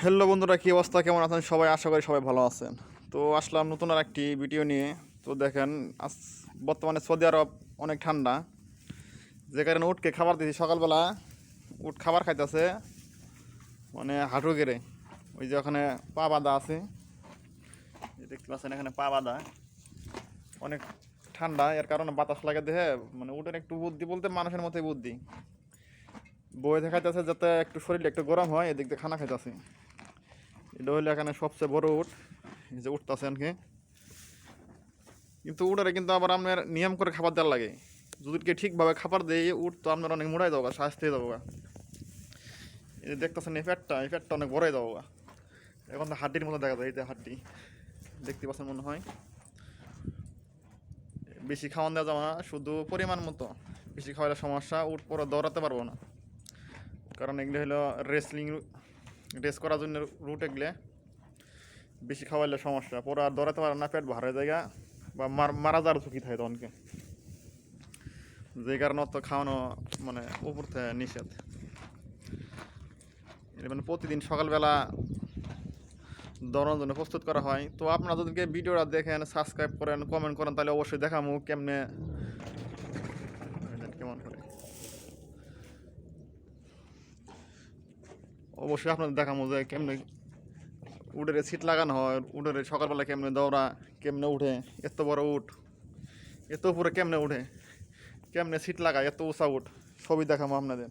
Hello বন্ধুরা, কী অবস্থা? কেমন আছেন সবাই? আশা করি সবাই ভালো আছেন। তো আসলাম নতুন আর একটি ভিডিও নিয়ে। তো দেখেন, আজ বর্তমানে সৌদি আরব অনেক ঠান্ডা। যে কারণে উঠকে খাবার দিয়েছি। সকালবেলা উঠ খাবার খাইতেছে মানে হাঁটু গেড়ে। ওই যে ওখানে পা বাঁধা আছে। দেখতে পাচ্ছেন, এখানে পা বাঁধা। অনেক ঠান্ডা। এর কারণে বাতাস লাগে দেহে মানে উঠের একটু বুদ্ধি বলতে মানুষের মতোই বুদ্ধি। বই দেখাইতেছে যাতে একটু শরীরটা একটু গরম হয়, এদিক দিয়ে খানা খাইতেছে। এটা হইলে এখানে সবচেয়ে বড় উঠ এই যে উঠতেছে এনকে কিন্তু উঠারে কিন্তু আবার আপনার নিয়ম করে খাবার দেওয়ার লাগে। যদি কে ঠিকভাবে খাবার দেয় উঠ তো আপনার অনেক মোড়াই দেবো স্বাস্থ্য দেবো এই যে দেখতেছেন এই ফ্যাটটা এই ফ্যাটটা অনেক বড়াই দেবো এখন তো হাড্ডির মতো দেখা যায়, এই যে হাড্ডি। দেখতে পাচ্ছেন মনে হয়। বেশি খাওয়ান দেওয়া যাবে না, শুধু পরিমাণ মতো। বেশি খাওয়ালে সমস্যা উঠ পরে দৌড়াতে পারব না। কারণ এগুলো হলো রেসলিং রেস করার জন্য রুট এগুলো। বেশি খাওয়াইলে সমস্যা। পরে আর দৌড়াতে পারে না, পেট ভারে জায়গা বা মার- যাওয়ার ঝুঁকি থাকে তখনকে। যে কারণে অত খাওয়ানো মানে উপর থেকে নিষেধ। এটা মানে প্রতিদিন সকালবেলা দৌড়ানোর জন্য প্রস্তুত করা হয়। তো আপনারা যদি ভিডিওটা দেখেন সাবস্ক্রাইব করেন কমেন্ট করেন, তাহলে অবশ্যই দেখামু কেমনে। কেমন করে। অবশ্যই আপনাদের দেখামো যে কেমনে উডের সিট লাগানো হয়, উডের সকালবেলা কেমনে দৌড়া, কেমনে উঠে, এত বড় উঠ, এত উপরে কেমনে উঠে, কেমনে সিট লাগায়, এত উঁচা উঠ ছবি দেখামো আপনাদের।